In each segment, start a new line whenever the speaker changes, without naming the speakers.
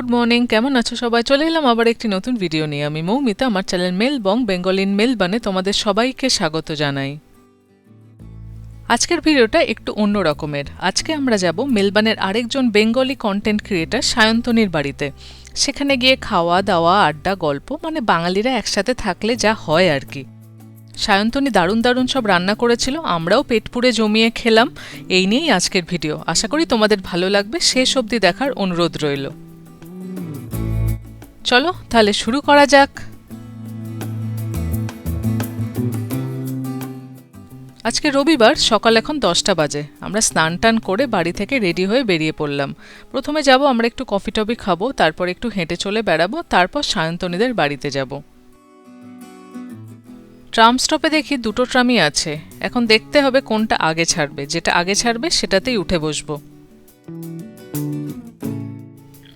Good morning, কেমন আছো সবাই? চলে এলাম আবার একটি নতুন ভিডিও নিয়ে। আমি মৌমিতা, আমার চ্যানেল মেল বং, বেঙ্গলিন মেলবানে তোমাদের সবাইকে স্বাগত জানাই। আজকের ভিডিওটা একটু অন্য রকমের। আজকে আমরা যাব মেলবানের আরেকজন বেঙ্গলি কন্টেন্ট ক্রিয়েটার সায়ন্তনীর বাড়িতে। সেখানে গিয়ে খাওয়া দাওয়া, আড্ডা, গল্প মানে বাঙালিরা একসাথে থাকলে যা হয় আর কি। সায়ন্তনী দারুণ দারুণ সব রান্না করেছিল, আমরাও পেট পুড়ে জমিয়ে খেলাম। এই নিয়েই আজকের ভিডিও। আশা করি তোমাদের ভালো লাগবে। শেষ অবধি দেখার অনুরোধ রইল। চলো, তাহলে শুরু করা যাক। আজকে রবিবার, সকাল এখন দশটা বাজে। আমরা স্নান টান করে বাড়ি থেকে রেডি হয়ে বেরিয়ে পড়লাম। প্রথমে যাব, আমরা একটু কফি টফি খাব, তারপর একটু হেঁটে চলে বেড়াবো, তারপর সায়ন্তনীদের বাড়িতে যাব। ট্রাম স্টপে দেখি দুটো ট্রামই আছে। এখন দেখতে হবে কোনটা আগে ছাড়বে। যেটা আগে ছাড়বে, সেটাতেই উঠে বসবো।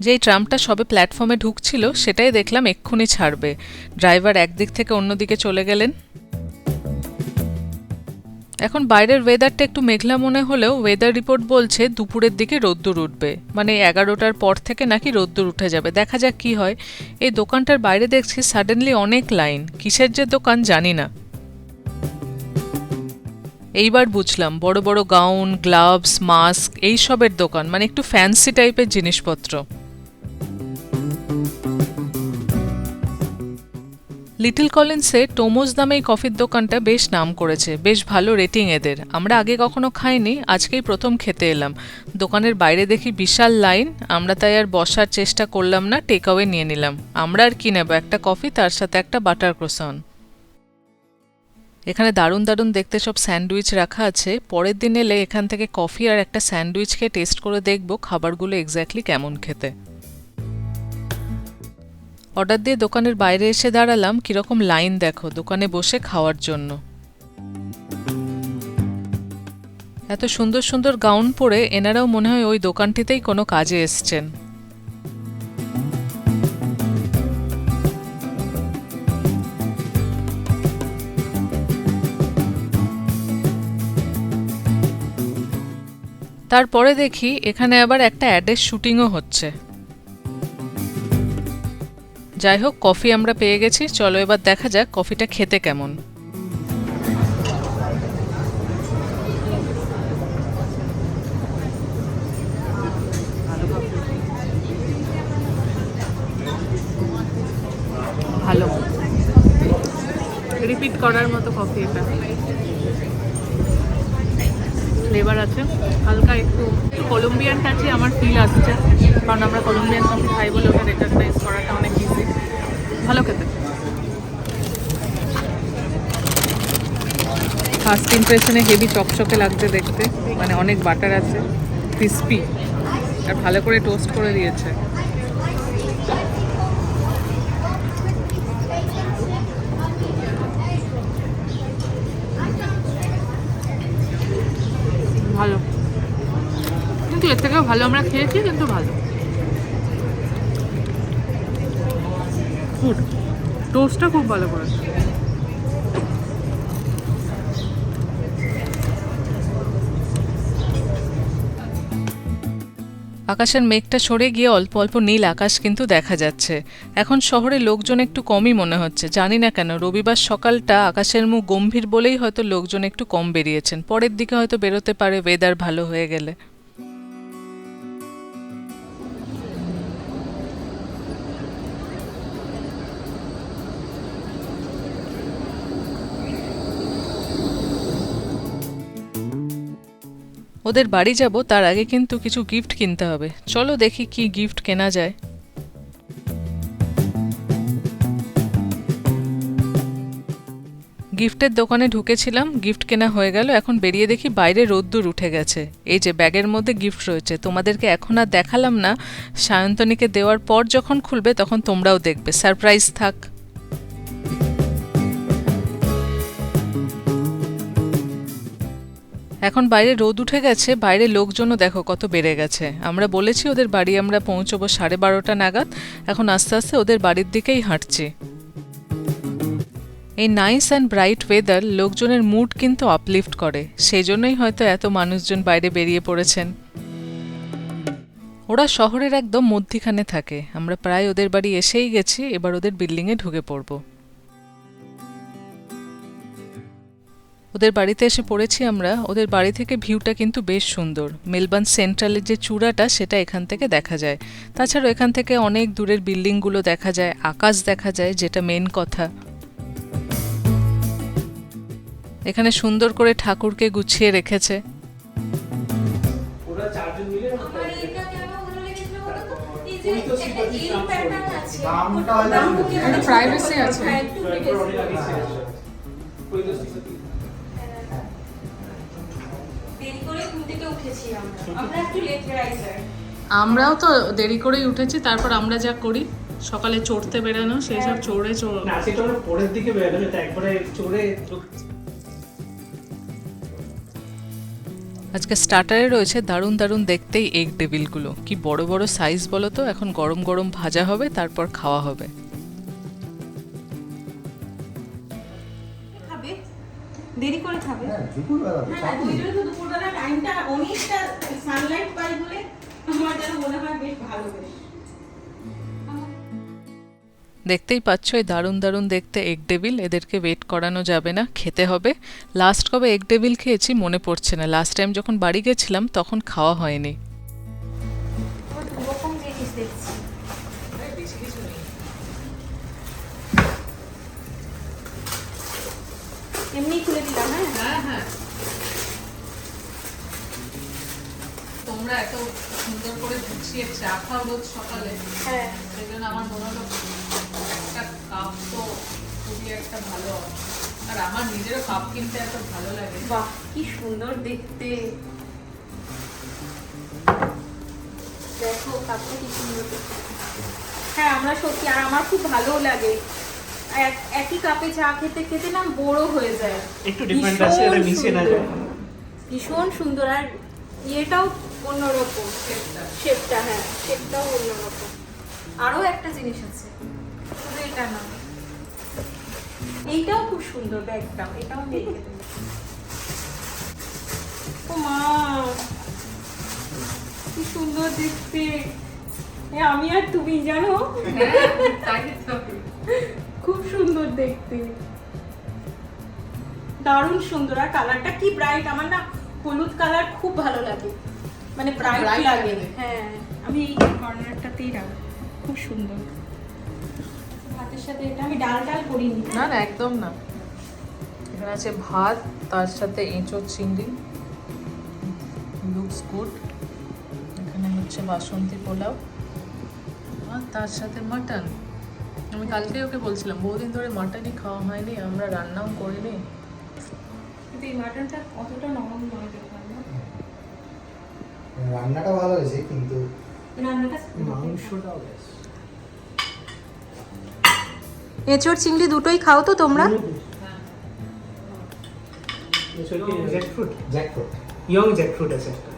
যেই ট্রামটা সবে প্ল্যাটফর্মে ঢুকছিল, সেটাই দেখলাম এক্ষুনি ছাড়বে। ড্রাইভার একদিক থেকে অন্যদিকে চলে গেলেন। এখন বাইরের ওয়েদারটা একটু মেঘলা মনে হলেও ওয়েদার রিপোর্ট বলছে দুপুরের দিকে রোদ্দুর উঠবে। মানে এগারোটার পর থেকে নাকি রোদ্দুর উঠে যাবে। দেখা যাক কি হয়। এই দোকানটার বাইরে দেখছি সাডেনলি অনেক লাইন কিসের যে দোকান জানি না। এইবার বুঝলাম, বড় বড় গাউন গ্লাভস মাস্ক এইসবের দোকান। মানে একটু ফ্যান্সি টাইপের জিনিসপত্র। লিটল কলিন্সে টোমোস নামে এই কফির দোকানটা বেশ নাম করেছে। বেশ ভালো রেটিং এদের। আমরা আগে কখনো খাইনি, আজকেই প্রথম খেতে এলাম। দোকানের বাইরে দেখি বিশাল লাইন। আমরা তাই আর বসার চেষ্টা করলাম না টেক অ্যাওয়ে নিয়ে নিলাম। আমরা আর কি নেব? একটা কফি, তার সাথে একটা বাটার ক্রোসন। এখানে দারুণ দারুণ দেখতে সব স্যান্ডউইচ রাখা আছে। পরের দিন এলে এখান থেকে কফি আর একটা স্যান্ডউইচ খেয়ে টেস্ট করে দেখব খাবারগুলো এক্স্যাক্টলি কেমন খেতে। অর্ডার দিয়ে দোকানের বাইরে এসে দাঁড়ালাম, কীরকম লাইন দেখো, দোকানে বসে খাওয়ার জন্য। এত সুন্দর সুন্দর গাউন পরে এনারাও মনে হয় ওই দোকানটিতেই কোনো কাজে এসছেন। তারপরে দেখি এখানে আবার একটা অ্যাডের শুটিংও হচ্ছে। যাই হোক কফি আমরা পেয়ে গেছি। চলো এবার দেখা যাক কফিটা খেতে কেমন। ভালো। রিপিট করার মতো কফি এটা। ফ্লেভার আছে। হালকা একটু কলম্বিয়ান টাচে আমার ফিল আসছে। কারণ আমরা কলম্বিয়ান কফি খাই বলে ওটা রেকগনাইজ করাটা অনেক ইজি ভালো খেতে। ফার্স্ট ইমপ্রেশনে হেভি চকচকে লাগছে দেখতে। মানে অনেক বাটার আছে। ক্রিস্পি আর ভালো করে টোস্ট করে দিয়েছে ভালো কিন্তু এর থেকেও ভালো আমরা খেয়েছি কিন্তু ভালো। ফুড টোস্টটা খুব ভালো করেছে। আকাশের মেঘটা সরে গিয়ে অল্প অল্প নীল আকাশ কিন্তু দেখা যাচ্ছে। এখন শহরে লোকজন একটু কমই মনে হচ্ছে। জানি না কেন রবিবার সকালটা আকাশের মুখ গম্ভীর বলেই হয়তো লোকজন একটু কম বেরিয়েছেন। পরের দিকে হয়তো বেরোতে পারে ওয়েদার ভালো হয়ে গেলে। ওদের বাড়ি যাব, তার আগে কিন্তু কিছু গিফট কিনতে হবে। চলো দেখি কি গিফট কেনা যায়। গিফটের দোকানে ঢুকেছিলাম গিফট কেনা হয়ে গেল, এখন বেরিয়ে দেখি বাইরে রোদ্দুর উঠে গেছে। এই যে ব্যাগের মধ্যে গিফট রয়েছে, তোমাদেরকে এখন আর দেখালাম না। সায়ন্তনীকে দেওয়ার পর যখন খুলবে, তখন তোমরাও দেখবে। সারপ্রাইজ থাক। এখন বাইরে রোদ উঠে গেছে, বাইরে লোকজনও দেখো কত বেড়ে গেছে। আমরা বলেছি ওদের বাড়ি আমরা পৌঁছবো সাড়ে বারোটা নাগাদ, এখন আস্তে আস্তে ওদের বাড়ির দিকেই হাঁটছি। এই নাইস অ্যান্ড ব্রাইট ওয়েদার লোকজনের মুড কিন্তু আপলিফট করে সেই জন্যই হয়তো এত মানুষজন বাইরে বেরিয়ে পড়েছেন। ওরা শহরের একদম মধ্যিখানে থাকে, আমরা প্রায় ওদের বাড়ি এসেই গেছি, এবার ওদের বিল্ডিংয়ে ঢুকে পড়ব। ওদের বাড়িতে এসে পড়েছি আমরা ওদের বাড়ি থেকে ভিউটা কিন্তু বেশ সুন্দর। মেলবার্ন সেন্ট্রালের যে চূড়াটা সেটা এখান থেকে দেখা যায়। তাছাড়াও এখান থেকে অনেক দূরের বিল্ডিংগুলো দেখা যায় আকাশ দেখা যায় যেটা মেন কথা। এখানে সুন্দর করে ঠাকুরকে গুছিয়ে রেখেছে।
ওরা চারজন
উঠেছি আমরা। আমরা একটু late riser।
আমরাও তো দেরি করেই উঠেছি তারপর আমরা যা করি সকালে চড়তে বেরানো সেই সব চড়ে চড়
না সেটা আমরা পরের দিকে বেরোলাম এটা একবারে চড়ে
আজকে স্টার্টারে রয়েছে দারুণ দারুণ দেখতেই এগ টেবিলগুলো কি বড় বড় সাইজ বলো তো এখন গরম গরম ভাজা হবে তারপর খাওয়া হবে
দেরি করে খাবে।
হ্যাঁ দুপুরবেলা
হ্যাঁ ওই জন্য তো দুপুরবেলা টাইমটা অনেকটা সানলাইট পাই বলে আমার যেন মনে হয় বেশ ভালো বেশ।
দেখতেই পাচ্ছ এই দারুণ দারুণ দেখতে এগ ডেভিল এদেরকে ওয়েট করানো যাবে না খেতে হবে। লাস্ট কবে এগ ডেভিল খেয়েছি মনে পড়ছে না। লাস্ট টাইম যখন বাড়ি গেছিলাম তখন খাওয়া হয়নি।
এমনি খুলে দিলাম হ্যাঁ?
হ্যাঁ হ্যাঁ। তোমরা এত সুন্দর করে গুছিয়ে চা খাও রোজ সকালে।
হ্যাঁ।
সেই জন্য আমার মনে হলো একটা কাপ তো খুবই একটা ভালো আর আমার নিজেরও কাপ কিনতে এত ভালো লাগে।
বাহ কি সুন্দর দেখতে। দেখো কাপটা কি সুন্দর হ্যাঁ আমরা সত্যি আর আমার খুব ভালো লাগে। একই কাপে চা খেতে খেতে না বড় হয়ে যায়।
একটু ডিফারেন্ট আছে এটা
ভীষণ
মিশিয়ে না
সুন্দর।
যায়
ভীষণ সুন্দর আর ইয়েটাও অন্যরকম। শেপটা হ্যাঁ শেপটাও অন্যরকম। আরও একটা জিনিস আছে শুধু এটা না। এইটাও খুব সুন্দর ব্যাগটা এটাও আমি রেখে ও মা কি সুন্দর দেখতে। আমি আর তুমি জানো? খুব সুন্দর দেখতে। দারুণ সুন্দর। আর কালারটা কি ব্রাইট আমার না হলুদ কালার খুব ভালো লাগে। মানে ব্রাইট লাগে। হ্যাঁ আমি এই কর্নারটাতেই রাখব। খুব সুন্দর। ভাতের সাথে এটা আমি ডাল ডাল করিনি।
না না একদম না। এখানে আছে ভাত তার সাথে এঁচোড় চিংড়ি। লুকস গুড এখানে হচ্ছে বাসন্তী পোলাও। আর তার সাথে মাটন। আমি কালকে ওকে বলছিলাম বহুদিন ধরে মাটনই খাওয়া হয়নি আমরা রান্নাও করিনি।
কিন্তু এই মাটনটা অতটা নরম নয়
রান্নাটা ভালো হয়েছে কিন্তু
মাংসটাও বেশ।
এঁচড় চিংড়ি দুটোই খাও তো তোমরা।
ইয়ং আছে একটা।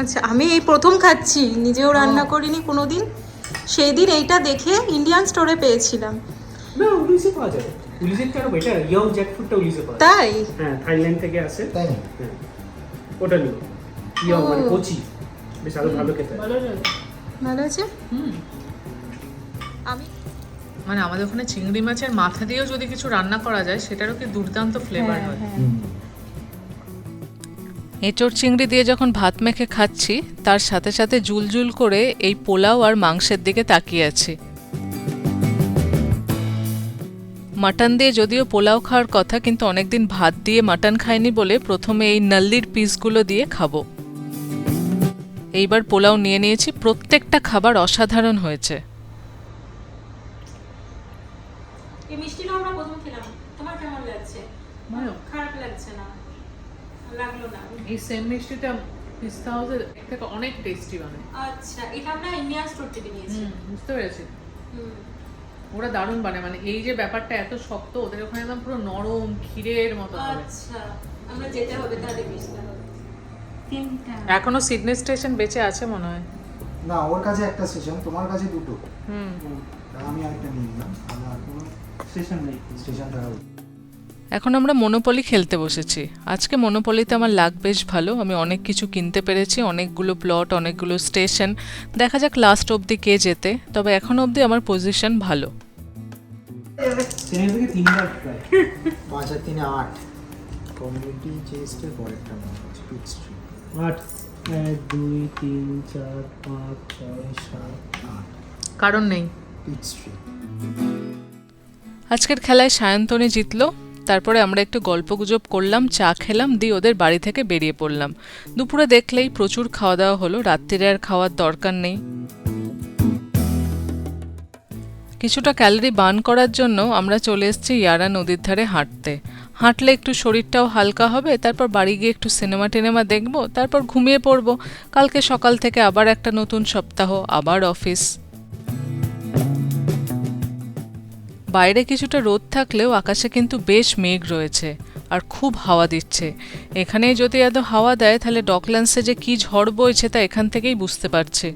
আচ্ছা আমি এই প্রথম খাচ্ছি নিজেও রান্না করিনি কোনোদিন। সেই দিন এইটা দেখে ইন্ডিয়ান স্টোরে পেয়েছিলাম।
না উলিশে পাওয়া যায় উলিশের আরও বেটার ইয়ং জ্যাকফ্রুটটা উলিশে পাওয়া যায়
তাই?
হ্যাঁ থাইল্যান্ড থেকে আসে।
তাই
হ্যাঁ ওটা নিও। ইয়ং মানে
ও।
বেশ আরও ভালো খেতে।
ভালো
ভালো আছে
হুম।
আমি
মানে আমাদের ওখানে চিংড়ি মাছের মাথা দিয়েও যদি কিছু রান্না করা যায় সেটারও কি দুর্দান্ত ফ্লেভার হয় এঁচড় চিংড়ি দিয়ে যখন ভাত মেখে খাচ্ছি তার সাথে সাথে জুলজুল করে এই পোলাও আর মাংসের দিকে তাকিয়ে আছি। মাটন দিয়ে যদিও পোলাও খাওয়ার কথা কিন্তু অনেকদিন ভাত দিয়ে মাটন খাইনি বলে প্রথমে এই নাল্লির পিসগুলো দিয়ে খাব। এইবার পোলাও নিয়ে নিয়েছি প্রত্যেকটা খাবার অসাধারণ হয়েছে।
এই মিষ্টিটা আমরা প্রথম খেলাম। তোমার কেমন লাগছে? খারাপ লাগছে না। লাগল না।
এই সেম মিষ্টিটা পিস্তা হাউসের থেকে অনেক টেস্টি বানায়।
আচ্ছা এটা আমরা ইন্ডিয়ান স্টোর থেকে নিয়েছি।
বুঝতে পেরেছি। ওরা দারুণ বানায় মানে এই যে ব্যাপারটা এত শক্ত ওদের ওখানে একদম পুরো নরম ক্ষীরের মতো
আচ্ছা আমরা যেতে হবে তাহলে তিনটা।
এখনও সিডনি স্টেশন বেঁচে আছে মনে হয়।
না ওর কাছে একটা স্টেশন তোমার কাছে দুটো।
হুম।
আমি আরেকটা নিয়ে নিলাম। আমার কোনো
স্টেশন নেই।
স্টেশন থাকা।
এখন আমরা মনোপলি খেলতে বসেছি। আজকে মনোপলিতে আমার লাগ বেশ ভালো। আমি অনেক কিছু কিনতে পেরেছি অনেকগুলো প্লট অনেকগুলো স্টেশন দেখা যাক লাস্ট অবধি কে যেতে তবে এখন অবধি আমার পজিশন ভালো।
দুই তিন চার পাঁচ ছয় সাত
আট।
কারণ নেই। আজকের খেলায় সায়ন্তনী জিতলো। তারপরে আমরা একটু গল্পগুজব করলাম, চা খেলাম, দিয়ে ওদের বাড়ি থেকে বেরিয়ে পড়লাম। দুপুরে দেখলেই প্রচুর খাওয়া দাওয়া হলো, রাত্রিরে আর খাওয়ার দরকার নেই। কিছুটা ক্যালোরি বার্ন করার জন্য আমরা চলে এসেছি ইয়ারা নদীর ধারে হাঁটতে। হাঁটলে একটু শরীরটাও হালকা হবে, তারপর বাড়ি গিয়ে একটু সিনেমা টিনেমা দেখব, তারপর ঘুমিয়ে পড়ব। কালকে সকাল থেকে আবার একটা নতুন সপ্তাহ, আবার অফিস। বাইরে কিছুটা রোদ থাকলেও আকাশে কিন্তু বেশ মেঘ রয়েছে আর খুব হাওয়া দিচ্ছে। এখানে যদি এত হাওয়া দেয়, তাহলে ডকল্যান্ডসে যে কি ঝড় বইছে তা এখান থেকেই বুঝতে পারছি।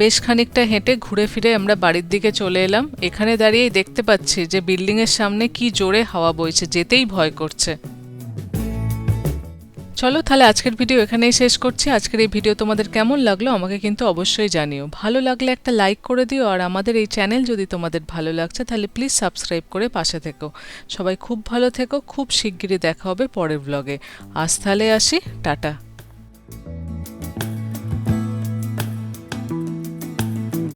বেশ খানিকটা হেঁটে ঘুরে ফিরে আমরা বাড়ির দিকে চলে এলাম। এখানে দাঁড়িয়েই দেখতে পাচ্ছি যে বিল্ডিংয়ের সামনে কি জোরে হাওয়া বইছে, যেতেই ভয় করছে। চলো তাহলে আজকের ভিডিও এখানেই শেষ করছি। আজকের এই ভিডিও তোমাদের কেমন লাগল আমাকে কিন্তু অবশ্যই জানিও। ভালো লাগলে একটা লাইক করে দিও আর আমাদের এই চ্যানেল যদি তোমাদের ভালো লাগছে তাহলে প্লিজ সাবস্ক্রাইব করে পাশে থেকো। সবাই খুব ভালো থেকো, খুব শিগগিরই দেখা হবে পরের ব্লগে আজ তাহলে আসি, টাটা।